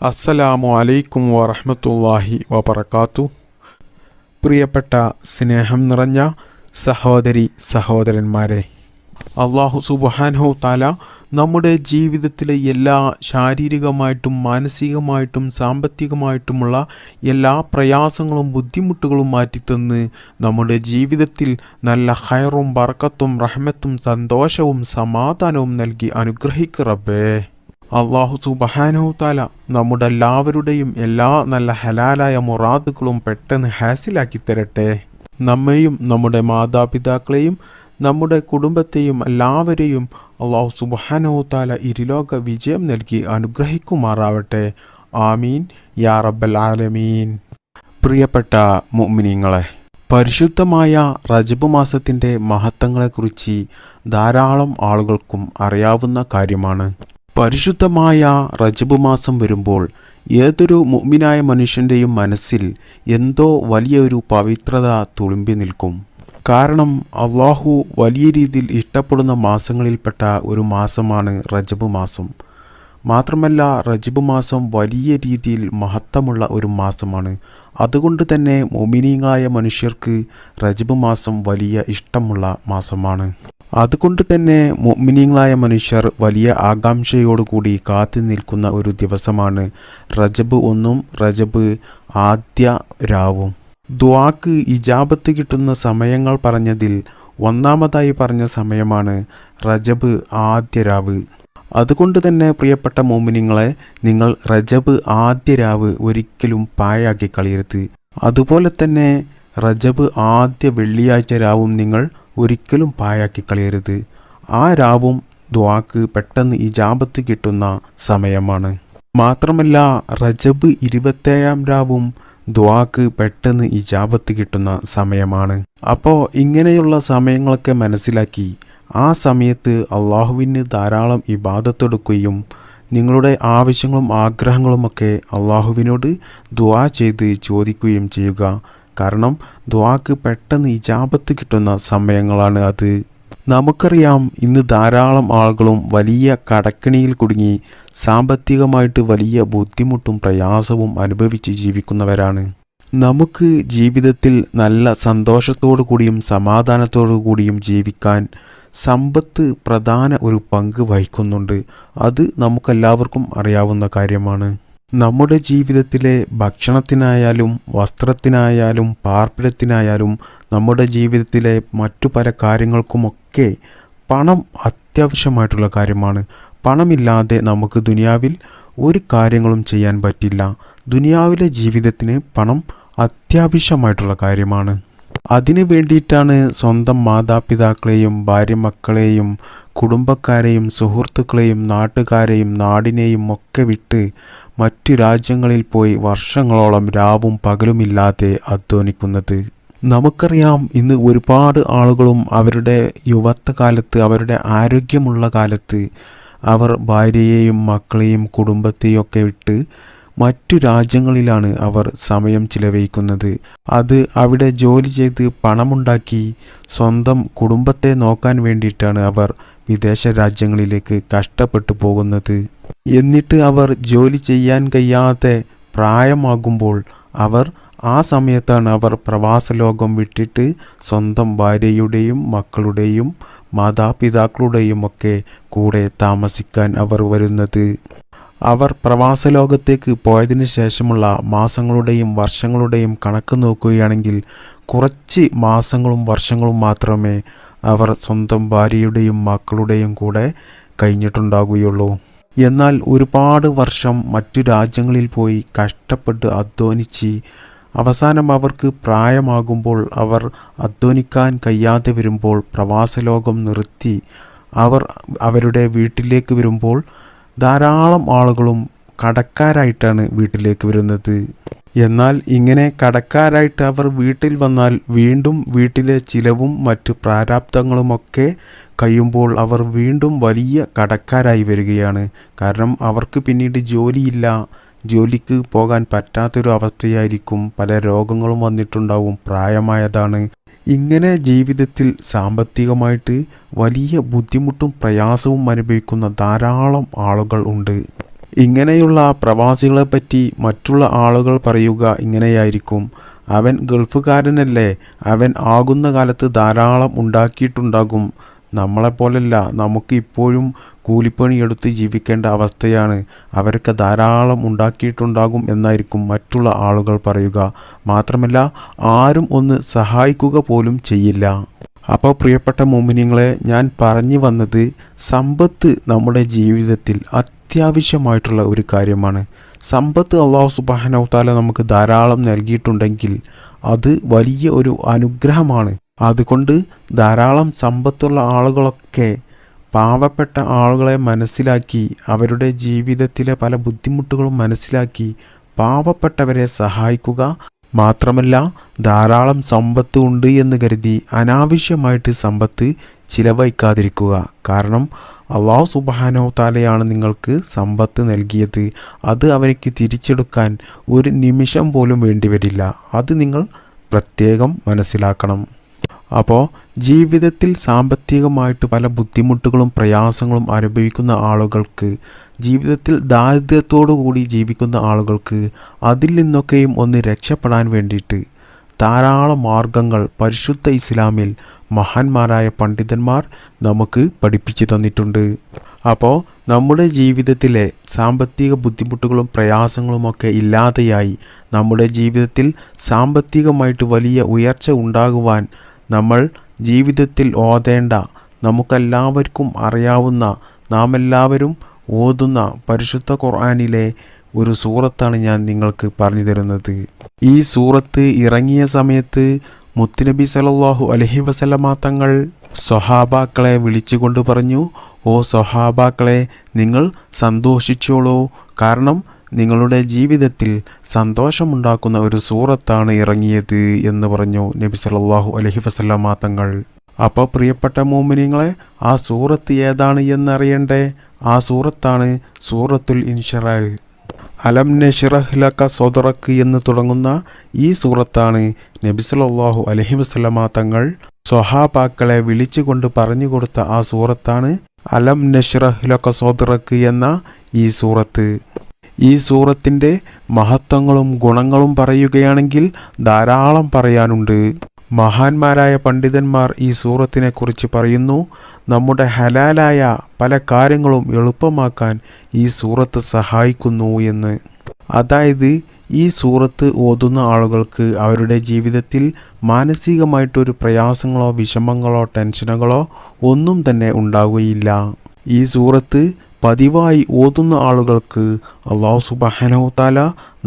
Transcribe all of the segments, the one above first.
അസ്സലാമു അലൈക്കും വറഹ്മത്തുള്ളാഹി വബർക്കാത്തു പ്രിയപ്പെട്ട സ്നേഹം നിറഞ്ഞ സഹോദരി സഹോദരന്മാരെ അള്ളാഹു സുബ്ഹാനഹു താല നമ്മുടെ ജീവിതത്തിലെ എല്ലാ ശാരീരികമായിട്ടും മാനസികമായിട്ടും സാമ്പത്തികമായിട്ടുമുള്ള എല്ലാ പ്രയാസങ്ങളും ബുദ്ധിമുട്ടുകളും മാറ്റിത്തന്ന് നമ്മുടെ ജീവിതത്തിൽ നല്ല ഹയറും ബർക്കത്തും റഹ്മത്തും സന്തോഷവും സമാധാനവും നൽകി അനുഗ്രഹിക്ക് റബ്ബേ. അള്ളാഹു സുബഹാനഹു താല നമ്മുടെ എല്ലാവരുടെയും എല്ലാ നല്ല ഹലാലായ മുറാദുകളും പെട്ടെന്ന് ഹാസിലാക്കി തരട്ടെ. നമ്മെയും നമ്മുടെ മാതാപിതാക്കളെയും നമ്മുടെ കുടുംബത്തെയും എല്ലാവരെയും അള്ളാഹു സുബഹാനഹു താല ഇരുലോക വിജയം നൽകി അനുഗ്രഹിക്കുമാറാവട്ടെ. ആമീൻ. യാ റബ്ബൽ ആലമീൻ. പ്രിയപ്പെട്ട മുഅ്മിനീങ്ങളെ പരിശുദ്ധമായ റജബ് മാസത്തിന്റെ മഹത്വങ്ങളെക്കുറിച്ച് ധാരാളം ആളുകൾക്കും അറിയാവുന്ന കാര്യമാണ്. പരിശുദ്ധമായ റജബ് മാസം വരുമ്പോൾ ഏതൊരു മുഅ്മിനായ മനുഷ്യന്റെയും മനസ്സിൽ എന്തോ വലിയൊരു പവിത്രത തുളുമ്പി നിൽക്കും. കാരണം അള്ളാഹു വലിയ രീതിയിൽ ഇഷ്ടപ്പെടുന്ന മാസങ്ങളിൽപ്പെട്ട ഒരു മാസമാണ് റജബ് മാസം. മാത്രമല്ല റജബ് മാസം വലിയ രീതിയിൽ മഹത്വമുള്ള ഒരു മാസമാണ്. അതുകൊണ്ട് തന്നെ മോമിനീങ്ങളായ മനുഷ്യർക്ക് റജബ് മാസം വലിയ ഇഷ്ടമുള്ള മാസമാണ്. അതുകൊണ്ട് തന്നെ മുഅ്മിനീങ്ങളായ മനുഷ്യർ വലിയ ആകാംക്ഷയോടുകൂടി കാത്തു നിൽക്കുന്ന ഒരു ദിവസമാണ് റജബ് ഒന്നും റജബ് ആദ്യ രാവും ദ്വാക്ക് ഇജാബത്ത് കിട്ടുന്ന സമയങ്ങൾ പറഞ്ഞതിൽ ഒന്നാമതായി പറഞ്ഞ സമയമാണ് റജബ് ആദ്യ രാവ് അതുകൊണ്ട് തന്നെ പ്രിയപ്പെട്ട മോമിനിങ്ങളെ നിങ്ങൾ റജബ് ആദ്യ രാവ് ഒരിക്കലും പായാക്കി കളിയരുത്. അതുപോലെ തന്നെ റജബ് ആദ്യ വെള്ളിയാഴ്ച രാവും നിങ്ങൾ ഒരിക്കലും പായാക്കി കളയരുത്. ആ രാവും ദ്വാക്ക് പെട്ടെന്ന് ഇജാബത്ത് കിട്ടുന്ന സമയമാണ്. മാത്രമല്ല റജബ് ഇരുപത്തേഴാം രാവും ദ്വാക്ക് പെട്ടെന്ന് ഇജാബത്ത് കിട്ടുന്ന സമയമാണ്. അപ്പോൾ ഇങ്ങനെയുള്ള സമയങ്ങളൊക്കെ മനസ്സിലാക്കി ആ സമയത്ത് അള്ളാഹുവിന് ധാരാളം ഇബാദത്തെടുക്കുകയും നിങ്ങളുടെ ആവശ്യങ്ങളും ആഗ്രഹങ്ങളുമൊക്കെ അള്ളാഹുവിനോട് ദുവാ ചെയ്ത് ചോദിക്കുകയും ചെയ്യുക. കാരണം ദ്വാക്ക് പെട്ടെന്ന് ഇജാബത്ത് കിട്ടുന്ന സമയങ്ങളാണ് അത്. നമുക്കറിയാം ഇന്ന് ധാരാളം ആളുകളും വലിയ കടക്കിണിയിൽ കുടുങ്ങി സാമ്പത്തികമായിട്ട് വലിയ ബുദ്ധിമുട്ടും പ്രയാസവും അനുഭവിച്ച് ജീവിക്കുന്നവരാണ്. നമുക്ക് ജീവിതത്തിൽ നല്ല സന്തോഷത്തോടു കൂടിയും സമാധാനത്തോടു കൂടിയും ജീവിക്കാൻ സമ്പത്ത് പ്രധാന ഒരു പങ്ക് വഹിക്കുന്നുണ്ട്. അത് നമുക്കെല്ലാവർക്കും അറിയാവുന്ന കാര്യമാണ്. നമ്മുടെ ജീവിതത്തിലെ ഭക്ഷണത്തിനായാലും വസ്ത്രത്തിനായാലും പാർപ്പിടത്തിനായാലും നമ്മുടെ ജീവിതത്തിലെ മറ്റു പല കാര്യങ്ങൾക്കുമൊക്കെ പണം അത്യാവശ്യമായിട്ടുള്ള കാര്യമാണ്. പണമില്ലാതെ നമുക്ക് ദുനിയാവിൽ ഒരു കാര്യങ്ങളും ചെയ്യാൻ പറ്റില്ല. ദുനിയാവിലെ ജീവിതത്തിന് പണം അത്യാവശ്യമായിട്ടുള്ള കാര്യമാണ്. അതിനു വേണ്ടിയിട്ടാണ് സ്വന്തം മാതാപിതാക്കളെയും ഭാര്യ മക്കളെയും കുടുംബക്കാരെയും സുഹൃത്തുക്കളെയും നാട്ടുകാരെയും നാടിനെയും ഒക്കെ വിട്ട് മറ്റു രാജ്യങ്ങളിൽ പോയി വർഷങ്ങളോളം രാവും പകലുമില്ലാതെ അധ്വാനിക്കുന്നത്. നമുക്കറിയാം ഇന്ന് ഒരുപാട് ആളുകളും അവരുടെ യുവത്വകാലത്ത് അവരുടെ ആരോഗ്യമുള്ള കാലത്ത് അവർ ഭാര്യയെയും മക്കളെയും കുടുംബത്തെയും ഒക്കെ വിട്ട് മറ്റു രാജ്യങ്ങളിലാണ് അവർ സമയം ചിലവഴിക്കുന്നത്. അത് അവിടെ ജോലി ചെയ്ത് പണമുണ്ടാക്കി സ്വന്തം കുടുംബത്തെ നോക്കാൻ വേണ്ടിയിട്ടാണ് അവർ വിദേശ രാജ്യങ്ങളിലേക്ക് കഷ്ടപ്പെട്ടു പോകുന്നത്. എന്നിട്ട് അവർ ജോലി ചെയ്യാൻ കഴിയാതെ പ്രായമാകുമ്പോൾ അവർ ആ സമയത്താണ് അവർ പ്രവാസ ലോകം വിട്ടിട്ട് സ്വന്തം ഭാര്യയുടെയും മക്കളുടെയും മാതാപിതാക്കളുടെയും ഒക്കെ കൂടെ താമസിക്കാൻ അവർ വരുന്നത്. അവർ പ്രവാസ ലോകത്തേക്ക് പോയതിനു ശേഷമുള്ള മാസങ്ങളുടെയും വർഷങ്ങളുടെയും കണക്ക് നോക്കുകയാണെങ്കിൽ കുറച്ച് മാസങ്ങളും വർഷങ്ങളും മാത്രമേ അവർ സ്വന്തം ഭാര്യയുടെയും മക്കളുടെയും കൂടെ കഴിഞ്ഞിട്ടുണ്ടാകുകയുള്ളൂ എന്നാൽ ഒരുപാട് വർഷം മറ്റു രാജ്യങ്ങളിൽ പോയി കഷ്ടപ്പെട്ട് അധ്വാനിച്ച് അവസാനം അവർക്ക് പ്രായമാകുമ്പോൾ അവർ അധ്വാനിക്കാൻ കഴിയാതെ വരുമ്പോൾ പ്രവാസലോകം നിർത്തി അവർ അവരുടെ വീട്ടിലേക്ക് വരുമ്പോൾ ധാരാളം ആളുകളും കടക്കാരായിട്ടാണ് വീട്ടിലേക്ക് വരുന്നത്. എന്നാൽ ഇങ്ങനെ കടക്കാരായിട്ട് അവർ വീട്ടിൽ വന്നാൽ വീണ്ടും വീട്ടിലെ ചിലവും മറ്റ് പ്രാരാബ്ദങ്ങളുമൊക്കെ കഴിയുമ്പോൾ അവർ വീണ്ടും വലിയ കടക്കാരായി വരികയാണ്. കാരണം അവർക്ക് പിന്നീട് ജോലിയില്ല. ജോലിക്ക് പോകാൻ പറ്റാത്തൊരു അവസ്ഥയായിരിക്കും പല രോഗങ്ങളും വന്നിട്ടുണ്ടാവും. പ്രായമായതാണ്. ഇങ്ങനെ ജീവിതത്തിൽ സാമ്പത്തികമായിട്ട് വലിയ ബുദ്ധിമുട്ടും പ്രയാസവും അനുഭവിക്കുന്ന ധാരാളം ആളുകൾ ഉണ്ട്. ഇങ്ങനെയുള്ള പ്രവാസികളെ പറ്റി മറ്റുള്ള ആളുകൾ പറയുക ഇങ്ങനെയായിരിക്കും. അവൻ ഗൾഫുകാരനല്ലേ? അവൻ ആകുന്ന കാലത്ത് ധാരാളം ഉണ്ടാക്കിയിട്ടുണ്ടാകും. നമ്മളെപ്പോലല്ല നമുക്ക് ഇപ്പോഴും കൂലിപ്പണിയെടുത്ത് ജീവിക്കേണ്ട അവസ്ഥയാണ്. അവരൊക്കെ ധാരാളം ഉണ്ടാക്കിയിട്ടുണ്ടാകും എന്നായിരിക്കും മറ്റുള്ള ആളുകൾ പറയുക. മാത്രമല്ല ആരും ഒന്ന് സഹായിക്കുക പോലും ചെയ്യില്ല. അപ്പോൾ പ്രിയപ്പെട്ട മോമിനിങ്ങളെ ഞാൻ പറഞ്ഞു വന്നത് സമ്പത്ത് നമ്മുടെ ജീവിതത്തിൽ അത്യാവശ്യമായിട്ടുള്ള ഒരു കാര്യമാണ്. സമ്പത്ത് അള്ളാഹു സുബാനവത്താല നമുക്ക് ധാരാളം നൽകിയിട്ടുണ്ടെങ്കിൽ അത് വലിയ ഒരു അനുഗ്രഹമാണ്. അതുകൊണ്ട് ധാരാളം സമ്പത്തുള്ള ആളുകളൊക്കെ പാവപ്പെട്ട ആളുകളെ മനസ്സിലാക്കി അവരുടെ ജീവിതത്തിലെ പല ബുദ്ധിമുട്ടുകളും മനസ്സിലാക്കി പാവപ്പെട്ടവരെ സഹായിക്കുക മാത്രമല്ല ധാരാളം സമ്പത്ത് ഉണ്ട് എന്ന് കരുതി അനാവശ്യമായിട്ട് സമ്പത്ത് ചിലവഴിക്കാതിരിക്കുക. കാരണം അള്ളാഹു സുബാനോ താലയാണ് നിങ്ങൾക്ക് സമ്പത്ത് നൽകിയത്. അത് അവർക്ക് തിരിച്ചെടുക്കാൻ ഒരു നിമിഷം പോലും വേണ്ടിവരില്ല. അത് നിങ്ങൾ പ്രത്യേകം മനസ്സിലാക്കണം. അപ്പോൾ ജീവിതത്തിൽ സാമ്പത്തികമായിട്ട് പല ബുദ്ധിമുട്ടുകളും പ്രയാസങ്ങളും അനുഭവിക്കുന്ന ആളുകൾക്ക് ജീവിതത്തിൽ ദാരിദ്ര്യത്തോടു കൂടി ജീവിക്കുന്ന ആളുകൾക്ക് അതിൽ നിന്നൊക്കെയും ഒന്ന് രക്ഷപ്പെടാൻ വേണ്ടിയിട്ട് ധാരാളം മാർഗങ്ങൾ പരിശുദ്ധ ഇസ്ലാമിൽ മഹാന്മാരായ പണ്ഡിതന്മാർ നമുക്ക് പഠിപ്പിച്ചു തന്നിട്ടുണ്ട്. അപ്പോൾ നമ്മുടെ ജീവിതത്തിലെ സാമ്പത്തിക ബുദ്ധിമുട്ടുകളും പ്രയാസങ്ങളുമൊക്കെ ഇല്ലാതെയായി നമ്മുടെ ജീവിതത്തിൽ സാമ്പത്തികമായിട്ട് വലിയ ഉയർച്ച ഉണ്ടാകുവാൻ നമ്മൾ ജീവിതത്തിൽ ഓതേണ്ട നമുക്കെല്ലാവർക്കും അറിയാവുന്ന നാം എല്ലാവരും ഓതുന്ന പരിശുദ്ധ ഖുർആാനിലെ ഒരു സൂറത്താണ് ഞാൻ നിങ്ങൾക്ക് പറഞ്ഞു തരുന്നത്. ഈ സൂറത്ത് ഇറങ്ങിയ സമയത്ത് മുത്തുനബി സലല്ലാഹു അലഹി വസല്ലമ തങ്ങൾ സ്വഹാബാക്കളെ വിളിച്ചുകൊണ്ട് പറഞ്ഞു ഓ സ്വഹാബാക്കളെ നിങ്ങൾ സന്തോഷിച്ചോളൂ. കാരണം നിങ്ങളുടെ ജീവിതത്തിൽ സന്തോഷമുണ്ടാക്കുന്ന ഒരു സൂറത്താണ് ഇറങ്ങിയത് എന്ന് പറഞ്ഞു നബി സല്ലാഹു അലഹി വസല്ലമ തങ്ങൾ. അപ്പോൾ പ്രിയപ്പെട്ട മോമിനിങ്ങളെ ആ സൂറത്ത് ഏതാണ് എന്നറിയണ്ടേ? ആ സൂറത്താണ് സൂറത്തുൽ ഇൻഷറ അലം നഷിറഹ് ലക സോദറക്ക് എന്ന് തുടങ്ങുന്ന ഈ സൂറത്താണ് നബി സല്ലല്ലാഹു അലൈഹി വസല്ലമ തങ്ങൾ സ്വഹാബാക്കളെ വിളിച്ചുകൊണ്ട് പറഞ്ഞു കൊടുത്ത ആ സൂറത്താണ് അലം നഷിറഹ് ലക സോദറക്ക് എന്ന ഈ സൂറത്ത്. ഈ സൂറത്തിന്റെ മഹത്വങ്ങളും ഗുണങ്ങളും പറയുകയാണെങ്കിൽ ധാരാളം പറയാനുണ്ട്. മഹാന്മാരായ പണ്ഡിതന്മാർ ഈ സൂറത്തിനെക്കുറിച്ച് പറയുന്നു നമ്മുടെ ഹലാലായ പല കാര്യങ്ങളും എളുപ്പമാക്കാൻ ഈ സൂറത്ത് സഹായിക്കുന്നു എന്ന്. അതായത് ഈ സൂറത്ത് ഓതുന്ന ആളുകൾക്ക് അവരുടെ ജീവിതത്തിൽ മാനസികമായിട്ടൊരു പ്രയാസങ്ങളോ വിഷമങ്ങളോ ടെൻഷനുകളോ ഒന്നും തന്നെ ഉണ്ടാവുകയില്ല. ഈ സൂറത്ത് പതിവായി ഓതുന്ന ആളുകൾക്ക് അള്ളാഹു സുബാനവുത്താല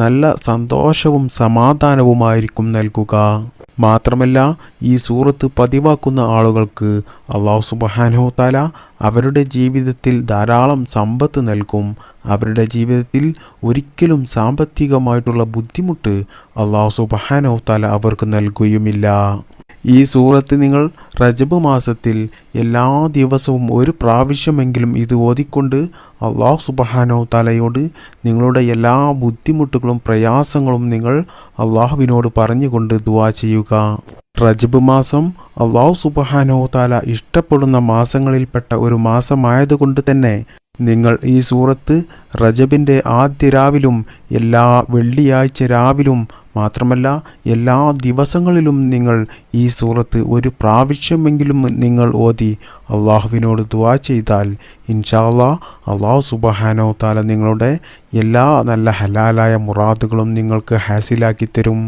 നല്ല സന്തോഷവും സമാധാനവുമായിരിക്കും നൽകുക. മാത്രമല്ല ഈ സൂറത്ത് പതിവാക്കുന്ന ആളുകൾക്ക് അള്ളാഹു സുബാനവുത്താല അവരുടെ ജീവിതത്തിൽ ധാരാളം സമ്പത്ത് നൽകും. അവരുടെ ജീവിതത്തിൽ ഒരിക്കലും സാമ്പത്തികമായിട്ടുള്ള ബുദ്ധിമുട്ട് അള്ളാഹു സുബാനവുത്താല അവർക്ക് നൽകുകയുമില്ല. ഈ സൂറത്ത് നിങ്ങൾ റജബ് മാസത്തിൽ എല്ലാ ദിവസവും ഒരു പ്രാവശ്യമെങ്കിലും ഇത് ഓതിക്കൊണ്ട് അള്ളാഹു സുബഹാനോ തലയോട് നിങ്ങളുടെ എല്ലാ ബുദ്ധിമുട്ടുകളും പ്രയാസങ്ങളും നിങ്ങൾ അള്ളാഹുവിനോട് പറഞ്ഞുകൊണ്ട് ദുവാ ചെയ്യുക. റജബ് മാസം അള്ളാഹു സുബഹാനോ താല ഇഷ്ടപ്പെടുന്ന മാസങ്ങളിൽപ്പെട്ട ഒരു മാസമായതുകൊണ്ട് തന്നെ നിങ്ങൾ ഈ സൂറത്ത് റജബിന്റെ ആദ്യ രാവിലും എല്ലാ വെള്ളിയാഴ്ച രാവിലും മാത്രമല്ല എല്ലാ ദിവസങ്ങളിലും നിങ്ങൾ ഈ സൂറത്ത് ഒരു പ്രാവശ്യമെങ്കിലും നിങ്ങൾ ഓതി അള്ളാഹുവിനോട് ദുവാ ചെയ്താൽ ഇൻഷാല്ലാ അള്ളാഹു സുബഹാനോ താല നിങ്ങളുടെ എല്ലാ നല്ല ഹലാലായ മുറാദുകളും നിങ്ങൾക്ക് ഹാസിലാക്കി തരും.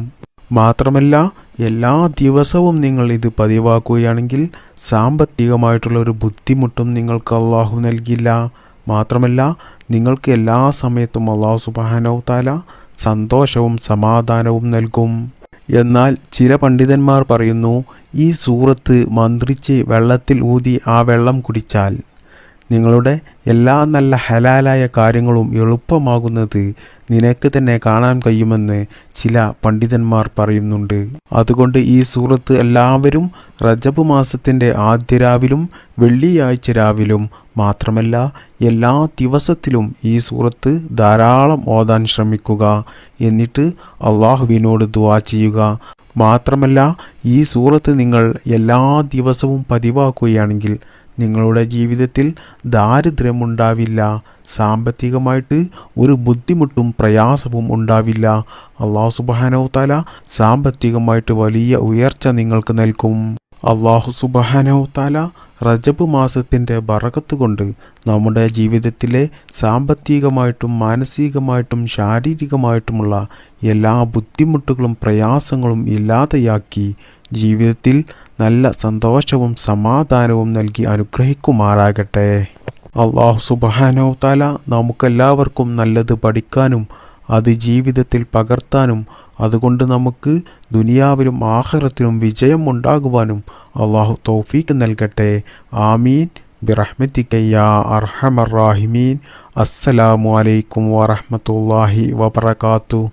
മാത്രമല്ല എല്ലാ ദിവസവും നിങ്ങൾ ഇത് പതിവാക്കുകയാണെങ്കിൽ സാമ്പത്തികമായിട്ടുള്ള ഒരു ബുദ്ധിമുട്ടും നിങ്ങൾക്ക് അള്ളാഹു നൽകില്ല. മാത്രമല്ല നിങ്ങൾക്ക് എല്ലാ സമയത്തും അള്ളാഹു സുബാനോ താല സന്തോഷവും സമാധാനവും നൽകും. എന്നാൽ ചില പണ്ഡിതന്മാർ പറയുന്നു ഈ സൂറത്ത് മന്ത്രിച്ച് വെള്ളത്തിൽ ഊതി ആ വെള്ളം കുടിച്ചാൽ. നിങ്ങളുടെ എല്ലാ നല്ല ഹലാലായ കാര്യങ്ങളും എളുപ്പമാകുന്നത് നിനക്ക് തന്നെ കാണാൻ കഴിയുമെന്ന് ചില പണ്ഡിതന്മാർ പറയുന്നുണ്ട്. അതുകൊണ്ട് ഈ സൂറത്ത് എല്ലാവരും റജബ് മാസത്തിന്റെ ആദ്യ രാവിലും വെള്ളിയാഴ്ച രാവിലും മാത്രമല്ല എല്ലാ ദിവസത്തിലും ഈ സൂറത്ത് ധാരാളം ഓതാൻ ശ്രമിക്കുക എന്നിട്ട് അള്ളാഹുവിനോട് ദുവാ ചെയ്യുക. മാത്രമല്ല ഈ സൂറത്ത് നിങ്ങൾ എല്ലാ ദിവസവും പതിവാക്കുകയാണെങ്കിൽ നിങ്ങളുടെ ജീവിതത്തിൽ ദാരിദ്ര്യമുണ്ടാവില്ല. സാമ്പത്തികമായിട്ട് ഒരു ബുദ്ധിമുട്ടും പ്രയാസവും ഉണ്ടാവില്ല. അള്ളാഹു സുബാനവ് താല സാമ്പത്തികമായിട്ട് വലിയ ഉയർച്ച നിങ്ങൾക്ക് നൽകും. അള്ളാഹു സുബാനവ് താല റജബ് മാസത്തിന്റെ ബറകത്ത് കൊണ്ട് നമ്മുടെ ജീവിതത്തിലെ സാമ്പത്തികമായിട്ടും മാനസികമായിട്ടും ശാരീരികമായിട്ടുമുള്ള എല്ലാ ബുദ്ധിമുട്ടുകളും പ്രയാസങ്ങളും ഇല്ലാതെയാക്കി ജീവിതത്തിൽ നല്ല സന്തോഷവും സമാധാനവും നൽകി അനുഗ്രഹിക്കുമാറാകട്ടെ. അള്ളാഹു സുബാനോ തല നമുക്കെല്ലാവർക്കും നല്ലത് പഠിക്കാനും അത് ജീവിതത്തിൽ പകർത്താനും അതുകൊണ്ട് നമുക്ക് ദുനിയാവിലും ആഹ്റത്തിലും വിജയം ഉണ്ടാകുവാനും അള്ളാഹു തൗഫീക്ക് നൽകട്ടെ. ആമീൻ. ബിറഹ്മത്തിക്കയ്യ അർഹമർ റാഹിമീൻ. അസ്സലാമു അലൈക്കും വറഹ്മത്തുള്ളാഹി വബറകാതുഹു.